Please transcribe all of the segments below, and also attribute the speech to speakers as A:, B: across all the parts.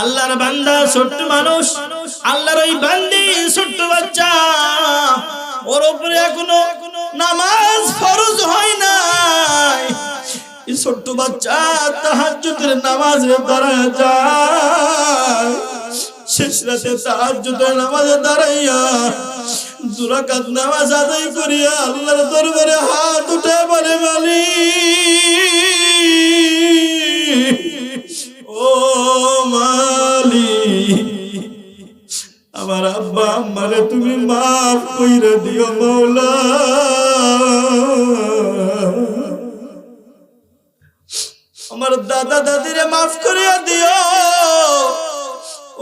A: আল্লাহর বান্দা ছোট্ট মানুষ, আল্লাহর ওই বান্দি ছোট্ট বাচ্চা, ওর উপরে এখনও নামাজ ফরজ হয় নাই। ছোট্ট বাচ্চা তাহাজ্জুদের নামাজে দাঁড়ায় যায়। শেষ রাতে তাহাজ্জুদের নামাজে দাঁড়াইয়া দুরাকাত নামাজ আদায় করিয়া আল্লাহর দরবারে হাত উঠে বলে, মালিক দিও মৌলা। আমার দাদা দাদিরে মাফ করিয়া দিও।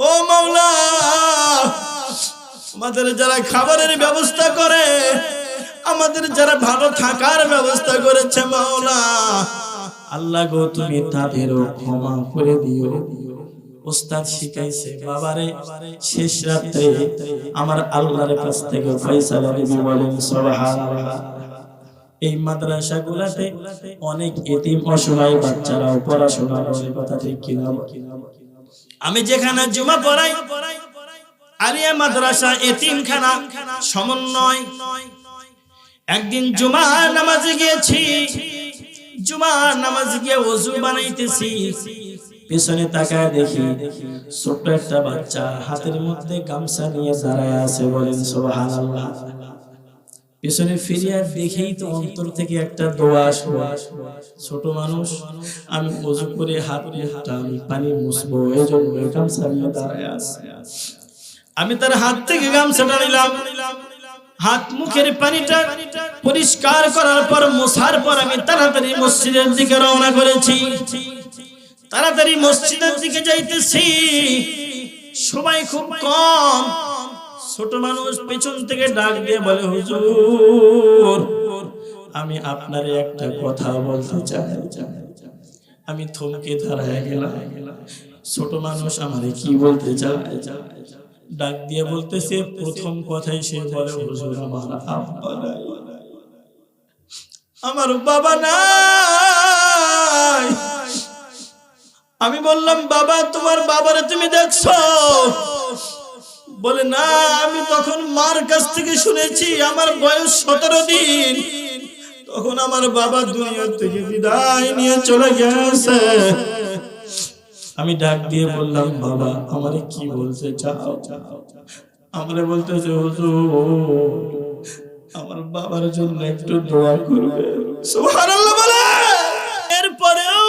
A: ও মাওলা আমাদের যারা খাবারের ব্যবস্থা করে, আমাদের যারা ভালো থাকার ব্যবস্থা করেছে মাওলা আল্লাহ গো তুমি তাদেরও ক্ষমা করে দিও। ওস্তাদ শিখাইছে, বাবারে, শেষ রাত্রে আমার আল্লাহর কাছ থেকে ফয়সালা দিবি বলেন, সুবহানাল্লাহ। এই মাদ্রাসা গুলাতে অনেক এতিম অসহায় বাচ্চারাও পড়াশোনা করে, কথা ঠিক কিনা আমি যেখানে জুমা পড়াই আলিয়া মাদ্রাসা এতিমখানা সমন্বয়। একদিন জুমা নামাজে গিয়েছি জুমা নামাজ গিয়ে ওযু বানাইতেছি। তাকায় দেখি ছোট্ট একটা বাচ্চা হাতের মধ্যে গামছা নিয়ে দাঁড়ায় আছে বলেন সুবহানাল্লাহ। ফিরিয়া দেখেই তো অন্তর থেকে একটা দোয়া আসলো। ছোট মানুষ, আমি ওযু করে হাত মুখটা আমি পানি মুছবো এই জন্য গামছা নিয়ে দাঁড়ায় আছে। আমি তার হাত থেকে গামছাটা নিলাম। হাত মুখের পানিটা পরিষ্কার করার পর মোছার পর আমি তাড়াতাড়ি মসজিদের দিকে রওনা করেছি। তাড়াতাড়ি মসজিদের দিকে যাইতেছি। সবাই খুব কম। ছোট মানুষ পেছন থেকে ডাক দিয়ে বলে, হুজুর, আমি আপনার একটা কথা বলতে চাই। আমি থমকে দাঁড়ায় গেলাম। ছোট মানুষ আমারে কি বলতে চায়? ডাক দিয়ে বলতেছে প্রথম কথাই সে বলে হুজুর আমার আব্বা নাই। আমার বাবা নাই। আমি বললাম বাবা তোমার বাবারে তুমি দেখছ? বলে না আমি তখন মার কাছ থেকে শুনেছি আমার বয়স সতেরো দিন। তখন আমার বাবা দুনিয়া থেকে বিদায় নিয়ে চলে গেছে। আমি ডাক দিয়ে বললাম, বাবা, আমারে কি বলতে চাও আমারে বলতেছে আমার বাবার জন্য একটু দোয়া করবে। এরপরেও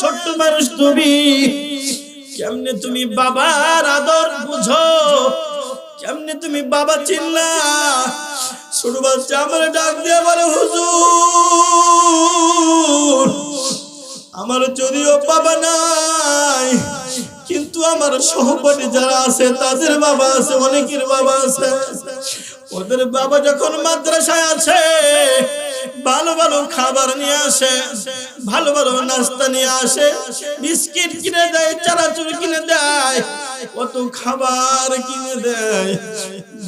A: ছোট্ট মানুষ তুমি। কেমনে তুমি কেমনে তুমি বাবা ছোট বাচ্চা আমার ডাক দিয়ে বলে, হুজুর আমার যদিও বাবা নাই, কিন্তু আমার সহপাঠী যারা আছে, তাদের বাবা আছে, অনেকের বাবা আছে। ওদের বাবা যখন মাদ্রাসায় আছে ভালো ভালো খাবার নিয়ে আসে, ভালো ভালো নাস্তা নিয়ে আসে, বিস্কিট কিনে দেয়, চানাচুর কিনে দেয়, কত খাবার কিনে দেয়,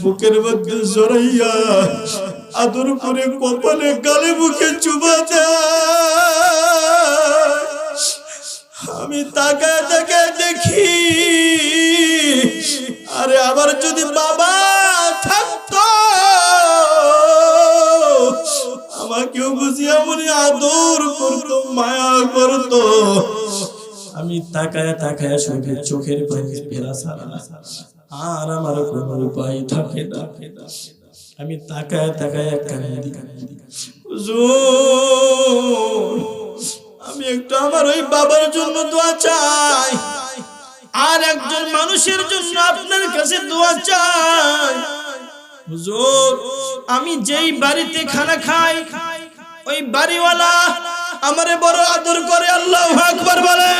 A: বুকের মধ্যে জড়াইয়া আদর করে কপালে গালে বুকে চুবা দেয়। আমি তাকায় তাকায় দেখি, আরে আবার যদি বাবা থাকতো, আমাকেও বুঝিয়া মনে আদর মায়া করতো। আমি তাকায় তাকায় শুধু চোখের পানি ফেরা ছাড়া, আর আমার কোনো উপায় থাকে না। আমি তাকায় তাকায় কান্দি, হুজুর আমি একটু আমার ওই বাবার জন্য দোয়া চাই। আর একজন মানুষের জন্য আপনার কাছে দোয়া চাই। আমি যেই বাড়িতে খানা খাই, ওই বাড়িওয়ালা আমারে বড় আদর করে, আল্লাহ আকবার বলে।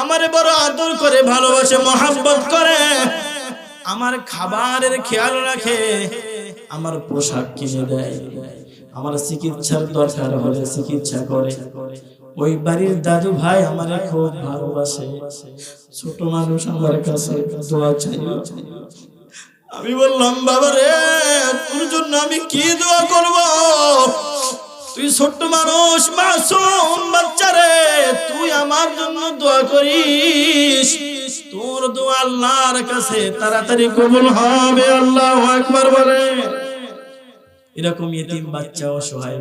A: আমারে বড় আদর করে, ভালোবাসে, মহাব্বত করে। আমার খাবারের খেয়াল রাখে, আমার পোশাক কিনে দেয়। আমার চিকিৎসার দরকার হলে চিকিৎসা করে। ওই বাড়ির দাদু ভাই আমারে খুব ভালোবাসে। ছোট মানুষ আমার কাছে আমি বললাম, বাবা রে, তোর জন্য আমি কি দোয়া করব? তুই ছোট্ট মানুষ, মাসুম বাচ্চারে তুই আমার জন্য দোয়া করিস। তোর দোয়া আল্লাহর কাছে তাড়াতাড়ি কবুল হবে, আল্লাহু আকবার বলে। এরকম ইতিম বাচ্চা অসহায়